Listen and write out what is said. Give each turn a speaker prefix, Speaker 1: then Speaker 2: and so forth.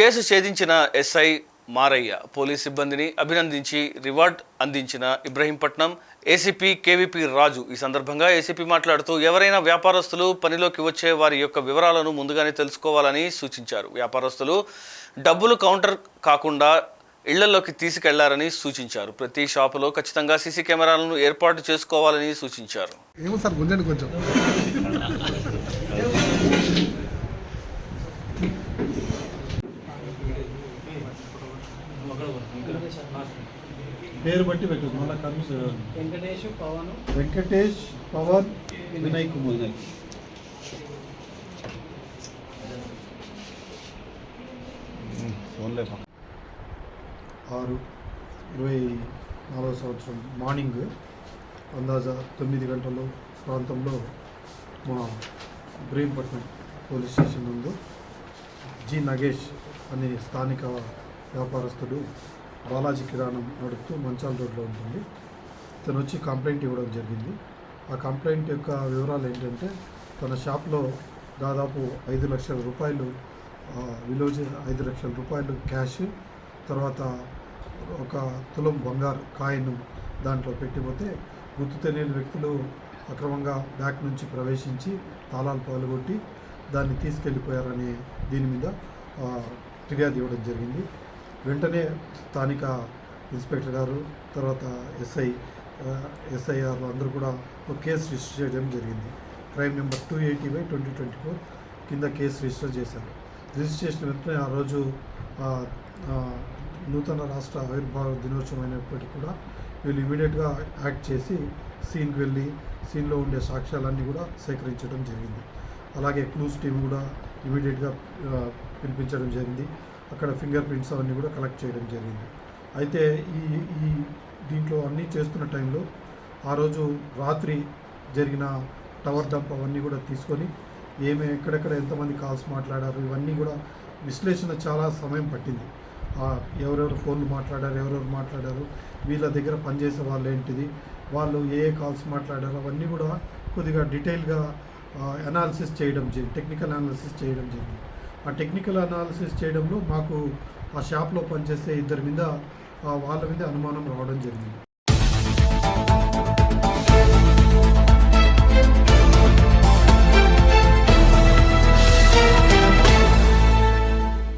Speaker 1: Case ఛేదించిన SI Maraiah police సిబ్బందిని అభినందించి రివార్డ్ అందించిన ఇబ్రహీంపట్నం ఏసీపీ కేవీపీ రాజు. ఈ సందర్భంగా ఏసీపీ మాట్లాడుతూ ఎవరైనా వ్యాపారస్తులు పనిలోకి వచ్చే వారి యొక్క వివరాలను ముందుగానే తెలుసుకోవాలని సూచించారు. వ్యాపారస్తులు డబ్బులు కౌంటర్ కాకుండా ఇళ్ళలోకి తీసుకెళ్ళారని సూచించారు. ప్రతి షాపులో ఖచ్చితంగా సీసీ కెమెరాలను ఏర్పాటు చేసుకోవాలని సూచించారు.
Speaker 2: ఏమో సార్ కొంచెం.
Speaker 3: పేరు బట్టి పెట్టు మళ్ళీ కన్ఫ్యూజ్
Speaker 4: వెంకటేష్ పవన్.
Speaker 3: వెంకటేష్ పవన్ వినయ్ కుమార్. ఫోన్లే ఆరు ఇరవై నాలుగో సంవత్సరం మార్నింగ్ అందాజా తొమ్మిది గంటల ప్రాంతంలో మా ఇబ్రహీంపట్నం పోలీస్ స్టేషన్ నందు జి నగేష్ అనే స్థానిక వ్యాపారస్తుడు బాలాజీ కిరాణం నడుపుతూ మంచాల రోడ్లో ఉంటుంది. తను వచ్చి కంప్లైంట్ ఇవ్వడం జరిగింది. ఆ కంప్లైంట్ యొక్క వివరాలు ఏంటంటే తన షాప్లో దాదాపు ఐదు లక్షల రూపాయలు విలువ ఐదు లక్షల రూపాయలు క్యాష్ తర్వాత ఒక తులం బంగారు కాయిన్ దాంట్లో పెట్టిపోతే గుర్తు తెలియని వ్యక్తులు అక్రమంగా బ్యాక్ నుంచి ప్రవేశించి తాళాలు పాల్గొట్టి దాన్ని తీసుకెళ్ళిపోయారనే దీని మీద ఫిర్యాదు ఇవ్వడం జరిగింది. వెంటనే స్థానిక ఇన్స్పెక్టర్ గారు తర్వాత ఎస్ఐ ఎస్ఐఆర్ అందరూ కూడా ఒక కేసు రిజిస్టర్ చేయడం జరిగింది. Crime number two eighty by twenty twenty four కింద కేసు రిజిస్టర్ చేశారు. రిజిస్టర్ చేసిన వెంటనే ఆ రోజు నూతన రాష్ట్ర ఆవిర్భావ దినోత్సవం అయినప్పటికీ కూడా వీళ్ళు ఇమీడియట్గా యాక్ట్ చేసి సీన్కి వెళ్ళి సీన్లో ఉండే సాక్ష్యాలన్నీ కూడా సేకరించడం జరిగింది. అలాగే క్లూస్ టీం కూడా ఇమీడియట్గా పిలిపించడం జరిగింది. అక్కడ ఫింగర్ ప్రింట్స్ అవన్నీ కూడా కలెక్ట్ చేయడం జరిగింది. అయితే ఈ ఈ దీంట్లో అన్నీ చేస్తున్న టైంలో ఆ రోజు రాత్రి జరిగిన టవర్ డంప్ అవన్నీ కూడా తీసుకొని ఏమేమి ఎక్కడెక్కడ ఎంతమంది కాల్స్ మాట్లాడారు ఇవన్నీ కూడా విశ్లేషణ చాలా సమయం పట్టింది. ఎవరెవరు ఫోన్లు మాట్లాడారు ఎవరెవరు మాట్లాడారు వీళ్ళ దగ్గర పనిచేసే వాళ్ళు ఏంటిది వాళ్ళు ఏ ఏ కాల్స్ మాట్లాడారు అవన్నీ కూడా కొద్దిగా డీటెయిల్గా అనాలిసిస్ చేయడం జరిగింది టెక్నికల్ అనాలిసిస్ చేయడం జరిగింది. ఆ టెక్నికల్ అనాలిసిస్ చేయడంలో మాకు ఆ షాప్లో పనిచేసే ఇద్దరి మీద ఆ, వాళ్ళ మీద అనుమానం రావడం జరిగింది.